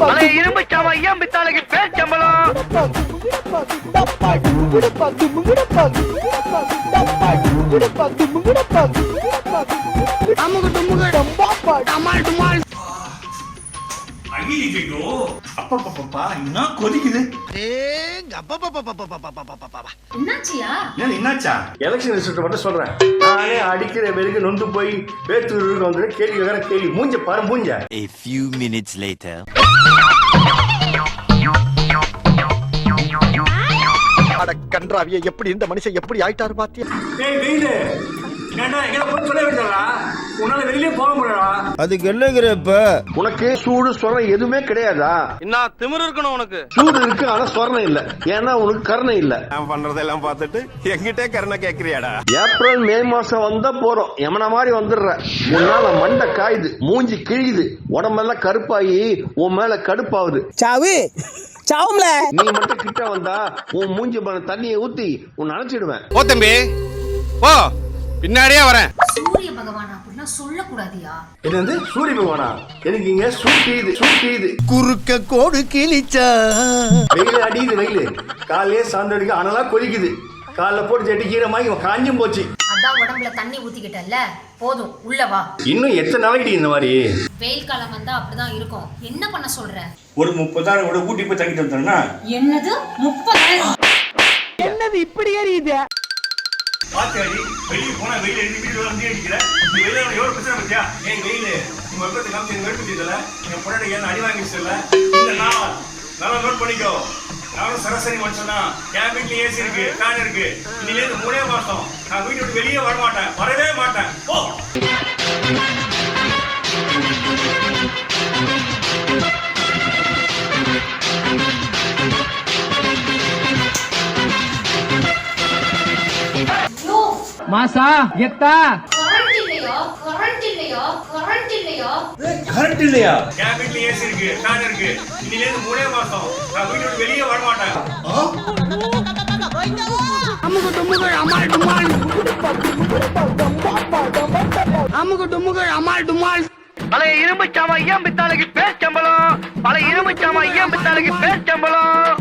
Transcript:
பழைய இரும்பு சாமா ஐயம் பித்தாளுக்கு பேச்சம்பளம் ஐயோ அப்பப்பப்பா என்ன கொதிக்குது என்னாச்சியா என்ன என்னாச்சா எலெக்ஷன் ரிசல்ட் மட்டும் சொல்றேன் நானே அடிக்கிற பேருக்கு நொந்து போய் வேத்தூர் வந்து கேள்வி கேட்கற கேள்வி மூஞ்ச பாரு மூஞ்ச A few minutes later. அட கன்றாவிய எப்படி இந்த மனுஷன் எப்படி ஆயிட்டாரு பாத்தியா ஏய் என்ன ஏன்டா போய் சொல்ல வேண்டியதா உன்னால வெளியிலே போக முடியலடா. அதுக்கு உனக்கு சூடு சொரணம் எதுவுமே கிடையாதா? என்ன திமிரு இருக்கணும் உனக்கு. சூடு இருக்கு ஆனா சொரணம் இல்ல. ஏன்னா உனக்கு கருணை இல்ல. நான் பண்றதெல்லாம் பார்த்துட்டு என்கிட்ட கருணை கேக்குறியாடா. ஏப்ரல் மே மாசம் வந்தா போறோம். எமன மாதிரி வந்துடுற. உன்னால மண்டை காயுது மூஞ்சி கிழியுது. உடம்பெல்லாம் கருப்பாயி உன் மேல கடுப்பாகுது. சாவு. சாவும்ல. நீ மட்டும் கிட்ட வந்தா உன் மூஞ்சி மேல தண்ணியை ஊத்தி உன்னை அணைச்சிடுவேன். ஓ தம்பி. ஓ பின்னாடியே வரேன். சூரிய பகவான்? அப்படிலாம் சொல்லக்கூடாதியா? இது வந்து சூரிய பகவானா? எனக்கு இங்க சூட்டியுது சூட்டியுது குறுக்க கோடு கிழிச்சா. வெயில் அடிக்குது வெயில். காலையே சாயந்தரம் அனலா கொதிக்குது. காலைல போட்டு ஜட்டி கீரமாகி இவன் காஞ்சும் போச்சு. அதான் உடம்புல தண்ணி ஊத்திக்கிட்டல்ல? போதும் உள்ள வா. இன்னும் எத்தனை நாளைக்கு இந்த மாதிரி? வெயில் காலம் வந்தா அப்படிதான் இருக்கும். என்ன பண்ண சொல்ற? ஒரு முப்பதாயிரம் கூட ஊட்டி போய் தங்கிட்டு வந்தோம்னா என்னது? முப்பதாயிரம் என்னது இப்படி எரியுது பாத்து அடி வெளியே போனா வெயில் அடிச்சு வீட்டுல வந்து அடிக்கிற. நீ வெளியில வந்து எவ்வளவு பிரச்சனை பத்தியா? ஏய் வெயில் நீ வெப்பத்தை காமிச்சு வெறுப்பு தெரியல என் பொண்ணாடி ஏன் அடி வாங்கி சொல்ல இல்ல நான் நல்லா நோட் பண்ணிக்கோ. நானும் சராசரி மனுஷன் தான் என் வீட்டுல ஏசி இருக்கு ஃபேன் இருக்கு. இனிமே இந்த மூணே மாசம் நான் வீட்டை விட்டு வெளியே வர மாட்டேன் வரவே மாட்டேன். ஓ மாசா எத்தா? கரண்ட் இல்லையா கரண்ட் இல்லையா கரண்ட் இல்லையா கரண்ட் இல்லையா என் வீட்டுல ஏசி இருக்கு ஃபேன் இருக்கு. இனிமே இந்த மூணே மாசம். நான் வீட்டை விட்டு வெளியே வர மாட்டேன் அமால் டுமால். அமுகு டுமுகள் அமால் டுமால். பழைய இரும்பு சாமா ஐயம் பித்தாளுக்கு பேச்சம்பளம். பழைய இரும்பு சாமா ஐயம் பித்தாளுக்கு பேச்சம்பளம்.